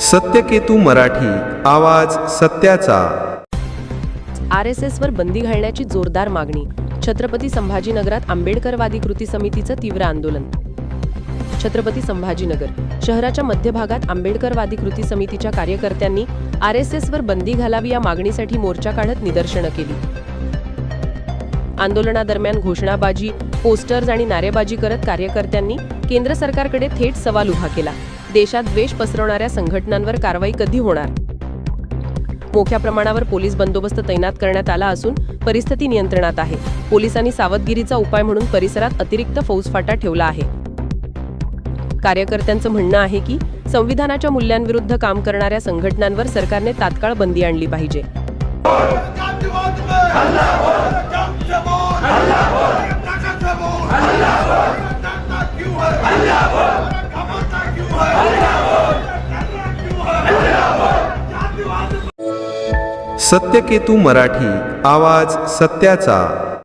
सत्यकेतू मराठी आवाज सत्याचा. R S बंदी घालण्याची जोरदार मागणी. छत्रपती संभाजीनगरात आंबेडकरवादी कृती समितीचं तीव्र आंदोलन. छत्रपती संभाजीनगर शहराच्या मध्यभागात आंबेडकरवादी कृती समितीच्या कार्यकर्त्यांनी आर एस बंदी घालावी या मागणीसाठी मोर्चा काढत निदर्शनं केली. आंदोलनादरम्यान घोषणाबाजी पोस्टर्स आणि नारेबाजी करत कार्यकर्त्यांनी केंद्र सरकारकडे थेट सवाल उभा केला. देशात द्वेष पसरवणाऱ्या संघटनांवर कारवाई कधी होणार? मोठ्या प्रमाणावर पोलीस बंदोबस्त तैनात करण्यात आला असून परिस्थिती नियंत्रणात आहे. पोलिसांनी सावधगिरीचा उपाय म्हणून परिसरात अतिरिक्त फौजफाटा ठेवला आहे. कार्यकर्त्यांचं म्हणणं आहे की संविधानाच्या मूल्यांविरुद्ध काम करणाऱ्या संघटनांवर सरकारने तात्काळ बंदी आणली पाहिजे. सत्यकेतू मराठी आवाज सत्याचा.